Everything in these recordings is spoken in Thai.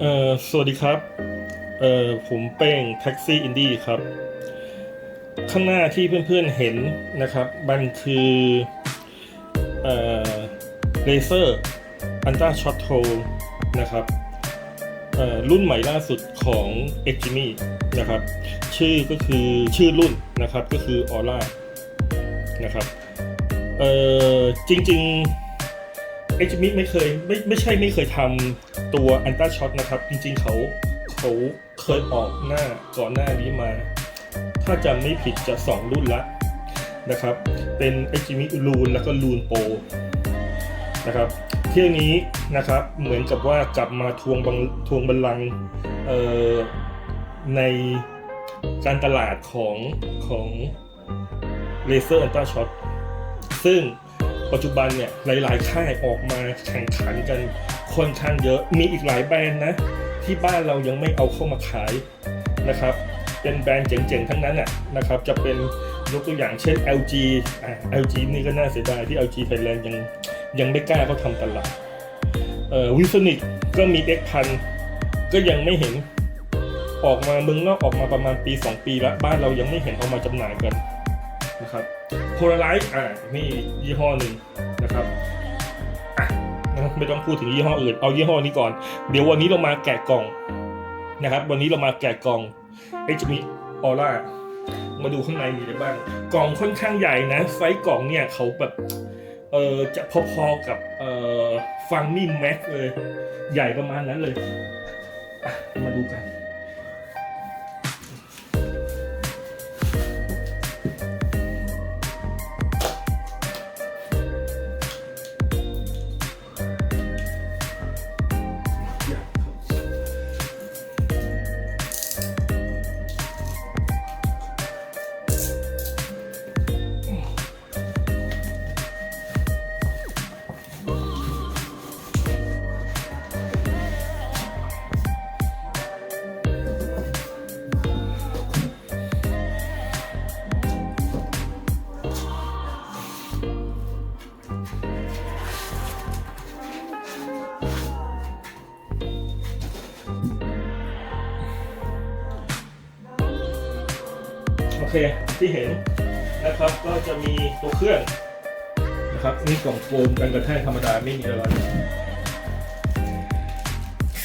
เอ่อสวัสดีครับ เอ่อผมเป้งแท็กซี่อินดี้ครับ ข้างหน้าที่เพื่อนๆเห็นนะครับ มันคือเอ่อเลเซอร์อันต้าช็อตโทนะครับเอ่อรุ่นใหม่ล่าสุดของ e x i m i นะครับ ชื่อก็คือชื่อรุ่นนะครับก็คือ Aura นะครับเอ่อจริงๆ เอ็กซ์มิไม่เคยไม่ไม่ใช่ไม่เคยทำตัวอันต้าช็อตนะครับ จริงๆเขาเขาเคยออกหน้าก่อนหน้านี้มา ถ้าจำไม่ผิดจะ 2 รุ่นละนะครับ เป็นเอ็กซ์มิลูนแล้วก็ลูนโปนะครับเที่ยวนี้นะครับเหมือนกับว่ากลับมาทวงบังทวงบัลลังเอ่อในการตลาดของของเลเซอร์อันต้าช็อตซึ่ง ปัจจุบันเนี่ยหลาย ๆ ค่ายออกมาแข่งขันกันค่อนข้างเยอะมีอีกหลายแบรนด์นะ ที่บ้านเรายังไม่เอาเข้ามาขายนะครับ เป็นแบรนด์เจ๋ง ๆ ทั้งนั้นน่ะนะครับจะเป็นยกตัวอย่างเช่น LG อ่า LG นี่ก็น่าเสียดายที่ LG Thailand ยังยังไม่กล้าเขาทำตลาดเอ่อวิสนิกก็มี X พันก็ยังไม่เห็นออกมาเมืองนอกออกมาประมาณปี 2 ปีแล้วบ้านเรายังไม่เห็นเอามาจำหน่ายกัน นะครับโพลาไรซ์อ่านี่ยี่ห้อหนึ่งนะครับอะนะครับไม่ต้องพูดถึงยี่ห้ออื่น เอายี่ห้อนี้ก่อน เดี๋ยววันนี้เรามาแกะกล่องนะครับ วันนี้เรามาแกะกล่องเอ็กซ์มีออร่ามาดูข้างในมีอะไรบ้าง กล่องค่อนข้างใหญ่นะ ไซส์กล่องเนี่ยเขาแบบเออจะพอๆกับเอ่อฟังนี่แม็กเลย ใหญ่ประมาณนั้นเลย มาดูกัน เคที่เห็นนะครับก็จะมีตัวเครื่องนะครับนี่กล่องโฟมกันกระแทกธรรมดาไม่มีอะไร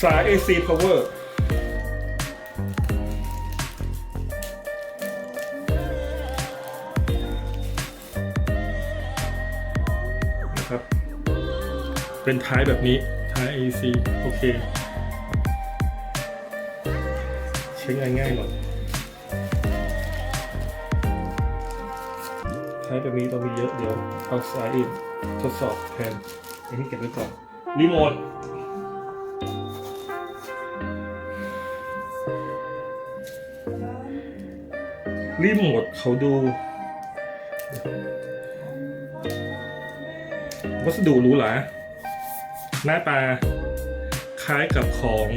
สาย AC power นะครับ เป็นท้ายแบบนี้ท้าย AC โอเค ใช้งานง่ายหน่อย ช้แบบนี้ต้องมีเยอะเดี๋ยวเอาสายอื่นทดสอบแทนอันนี้เก็บไว้ก่อนรีโมทรีโมทเขาดู วัสดุหรูหราหน้าตาคล้ายกับของ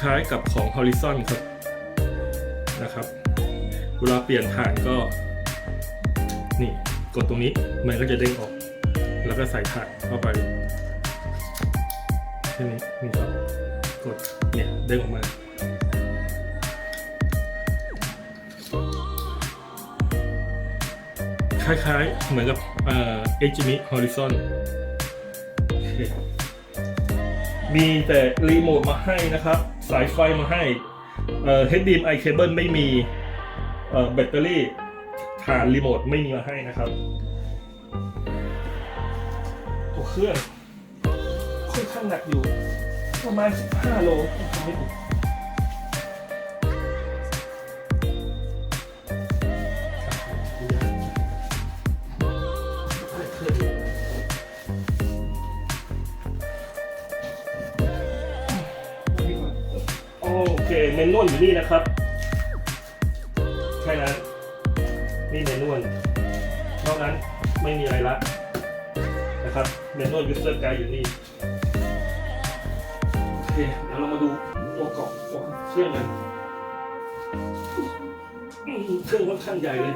คล้ายกับของ Horizon ครับนะครับ เวลาเปลี่ยนผ่านก็ กดตรงนี้มันก็จะเด้งออก แล้วก็ใส่ถ่านเข้าไปแค่นี้นี่ครับกดเนี่ยเด้งออกมาคล้ายๆ เหมือนกับเอ่อ h m i Horizon โอเคมีแต่รีโมทมาให้นะครับ สายไฟมาให้เอ่อ HDMI cable ไม่มีเอ่อแบตเตอรี่ ฐานรีโมทไม่มีมาให้นะครับตัวเครื่องค่อนข้างหนักอยู่ ประมาณ 15 โลไม่ถูกโอเคเมนนวลอยู่นี่นะครับ แค่นั้น นี่เมนวลนอกนั้นไม่มีอะไรละนะครับเมนวลยูเซอร์ไกด์อยู่นี่โอเคเดี๋ยวเรามาดูตัวกล่อบตัวเครื่องกันเครื่องค่อนข้างใหญ่เลย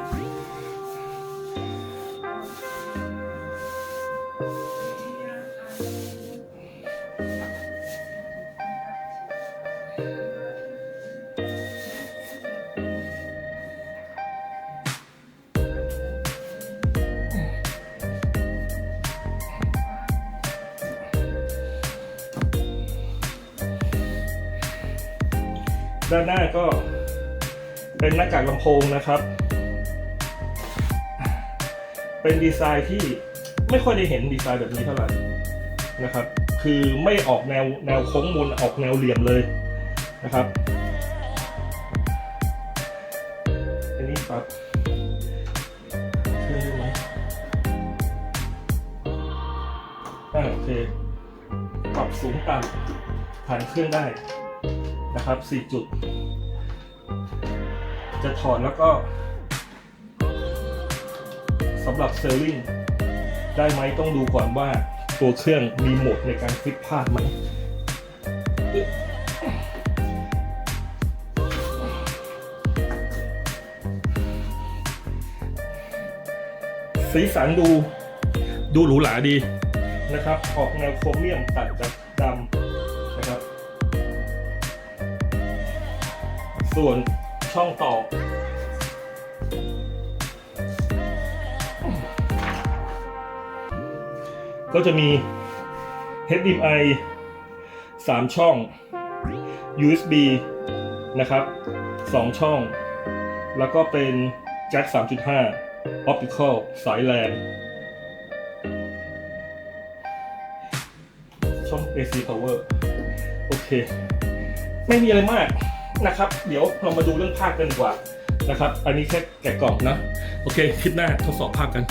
ด้านหน้าก็เป็นหน้ากากลำโพงนะครับ เป็นดีไซน์ที่ไม่ค่อยได้เห็นดีไซน์แบบนี้เท่าไหร่นะครับ คือไม่ออกแนวแนวโค้งมนออกแนวเหลี่ยมเลยนะครับ อันนี้ปรับเครื่องได้ไหมอ่าโอเค ปรับสูงต่ำผ่านเครื่องได้ นะครับ4จุด จะถอดแล้วก็สำหรับเซลลิงได้ไหมต้องดูก่อนว่าตัวเครื่องมีโหมดในการคลิกพลาดไหมสีสันดูดูหรูหราดีนะครับ ออกแนวโครเมียมตัดกับด ส่วนช่องต่อ ก็จะมี HDMI 3 ช่อง USB นะครับ 2 ช่อง แล้วก็เป็นแจ็ค3.5 Optical สายแลนช่อง AC Power โอเค ไม่มีอะไรมาก นะครับ เดี๋ยวเรามาดูเรื่องภาคกันดีกว่านะครับ อันนี้แค่แกะกล่องนะ โอเค คลิปหน้าทดสอบภาคกัน